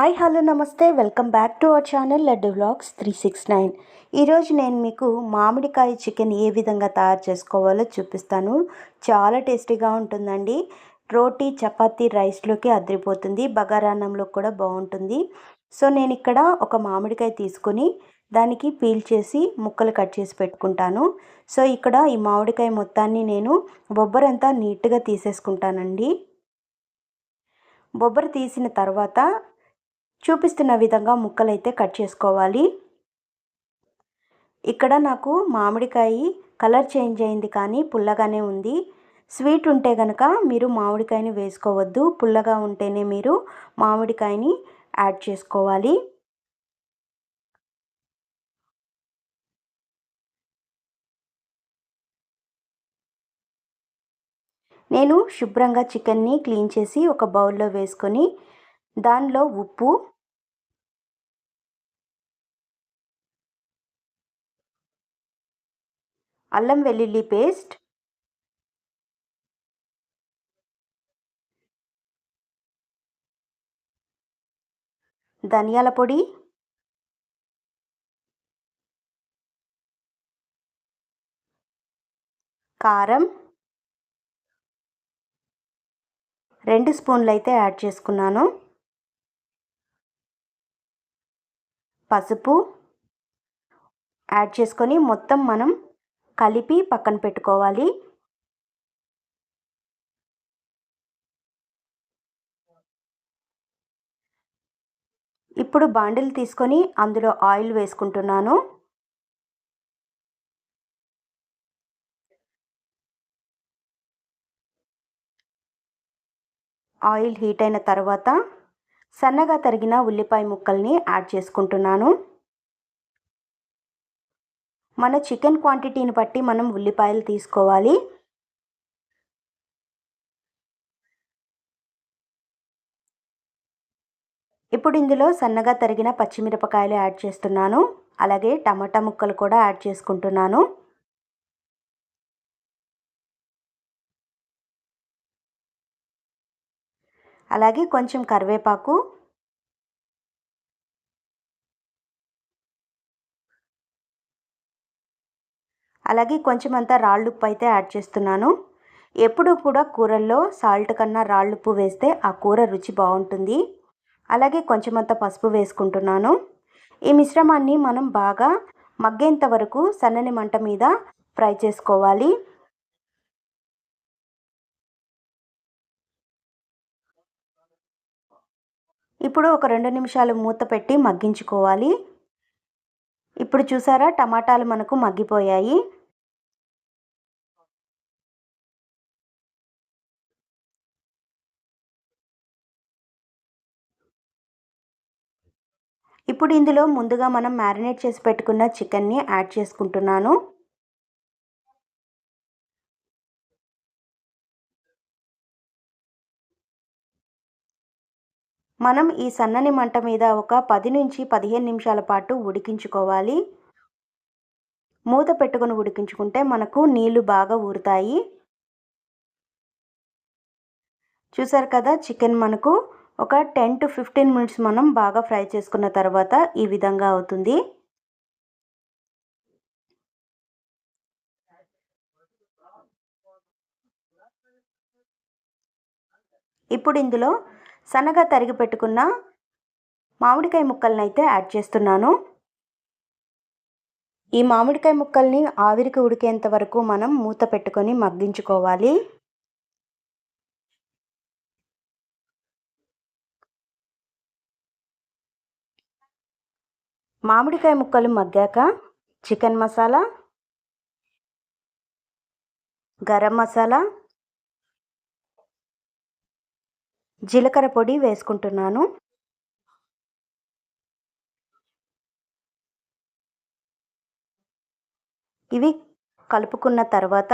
Hi hello నమస్తే. Welcome back to our channel Laddu vlogs three six nine. ఈరోజు నేను మీకు మామిడికాయ చికెన్ ఏ విధంగా తయారు చేసుకోవాలో చూపిస్తాను. చాలా టేస్టీగా ఉంటుందండి. రోటీ చపాతీ రైస్లోకి అదిరిపోతుంది. బగారాన్నంలో కూడా బాగుంటుంది. సో నేను ఇక్కడ ఒక మామిడికాయ తీసుకొని దానికి పీల్ చేసి ముక్కలు కట్ చేసి పెట్టుకుంటాను. సో ఇక్కడ ఈ మామిడికాయ మొత్తాన్ని నేను బొబ్బరంతా నీట్గా తీసేసుకుంటానండి. బొబ్బర తీసిన తర్వాత చూపిస్తున్న విధంగా ముక్కలైతే కట్ చేసుకోవాలి. ఇక్కడ నాకు మామిడికాయ కలర్ చేంజ్ అయింది కానీ పుల్లగానే ఉంది. స్వీట్ ఉంటే కనుక మీరు మామిడికాయని వేసుకోవద్దు. పుల్లగా ఉంటేనే మీరు మామిడికాయని యాడ్ చేసుకోవాలి. నేను శుభ్రంగా చికెన్ని క్లీన్ చేసి ఒక బౌల్లో వేసుకొని దానిలో ఉప్పు అల్లం వెల్లుల్లి పేస్ట్ ధనియాల పొడి కారం రెండు స్పూన్లు అయితే యాడ్ చేసుకున్నాను. పసుపు యాడ్ చేసుకొని మొత్తం మనం కలిపి పక్కన పెట్టుకోవాలి. ఇప్పుడు బాండిల్ తీసుకొని అందులో ఆయిల్ వేసుకుంటున్నాను. ఆయిల్ హీట్ అయిన తర్వాత సన్నగా తరిగిన ఉల్లిపాయ ముక్కల్ని యాడ్ చేసుకుంటున్నాను. మన చికెన్ క్వాంటిటీని బట్టి మనం ఉల్లిపాయలు తీసుకోవాలి. ఇప్పుడు ఇందులో సన్నగా తరిగిన పచ్చిమిరపకాయలు యాడ్ చేస్తున్నాను. అలాగే టమాటా ముక్కలు కూడా యాడ్ చేసుకుంటున్నాను. అలాగే కొంచెం కరివేపాకు. అలాగే కొంచెం అంతా రాళ్ళుప్పు అయితే యాడ్ చేస్తున్నాను. ఎప్పుడు కూడా కూరల్లో సాల్ట్ కన్నా రాళ్ళుప్పు వేస్తే ఆ కూర రుచి బాగుంటుంది. అలాగే కొంచెం అంత పసుపు వేసుకుంటున్నాను. ఈ మిశ్రమాన్ని మనం బాగా మగ్గేంత వరకు సన్నని మంట మీద ఫ్రై చేసుకోవాలి. ఇప్పుడు ఒక రెండు నిమిషాలు మూత పెట్టి మగ్గించుకోవాలి. ఇప్పుడు చూసారా టమాటాలు మనకు మగ్గిపోయాయి. ఇప్పుడు ఇందులో ముందుగా మనం మ్యారినేట్ చేసి పెట్టుకున్న చికెన్ని యాడ్ చేసుకుంటున్నాను. మనం ఈ సన్నని మంట మీద ఒక పది నుంచి పదిహేను నిమిషాల పాటు ఉడికించుకోవాలి. మూత పెట్టుకొని ఉడికించుకుంటే మనకు నీళ్ళు బాగా ఊరుతాయి. చూసారు కదా చికెన్ మనకు ఒక టెన్ టు ఫిఫ్టీన్ మినిట్స్ మనం బాగా ఫ్రై చేసుకున్న తర్వాత ఈ విధంగా అవుతుంది. ఇప్పుడు ఇందులో సన్నగా తరిగి పెట్టుకున్న మామిడికాయ ముక్కల్ని అయితే యాడ్ చేస్తున్నాను. ఈ మామిడికాయ ముక్కల్ని ఆవిరికి ఉడికేంత వరకు మనం మూత పెట్టుకొని మగ్గించుకోవాలి. మామిడికాయ ముక్కలు మగ్గాక చికెన్ మసాలా గరం మసాలా జీలకర్ర పొడి వేసుకుంటున్నాను. ఇవి కలుపుకున్న తర్వాత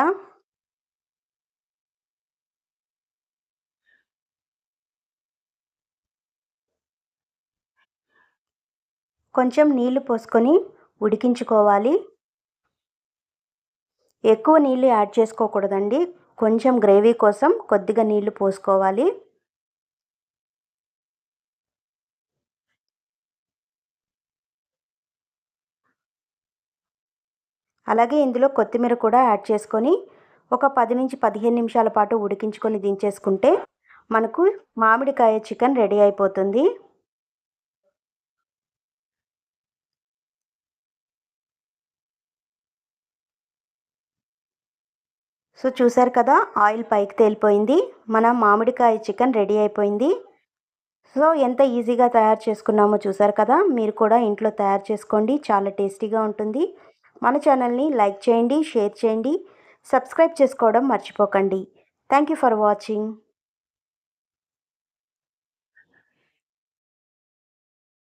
కొంచెం నీళ్ళు పోసుకొని ఉడికించుకోవాలి. ఎక్కువ నీళ్ళు యాడ్ చేసుకోకూడదండి. కొంచెం గ్రేవీ కోసం కొద్దిగా నీళ్ళు పోసుకోవాలి. అలాగే ఇందులో కొత్తిమీర కూడా యాడ్ చేసుకొని ఒక పది నుంచి పదిహేను నిమిషాల పాటు ఉడికించుకొని దించేసుకుంటే మనకు మామిడికాయ చికెన్ రెడీ అయిపోతుంది. సో చూసారు కదా ఆయిల్ పైకి తేలిపోయింది. మన మామిడికాయ చికెన్ రెడీ అయిపోయింది. సో ఎంత ఈజీగా తయారు చేసుకున్నామో చూసారు కదా మీరు కూడా ఇంట్లో తయారు చేసుకోండి. చాలా టేస్టీగా ఉంటుంది. మన ఛానల్ని లైక్ చేయండి షేర్ చేయండి సబ్స్క్రైబ్ చేసుకోవడం మర్చిపోకండి. Thank you for watching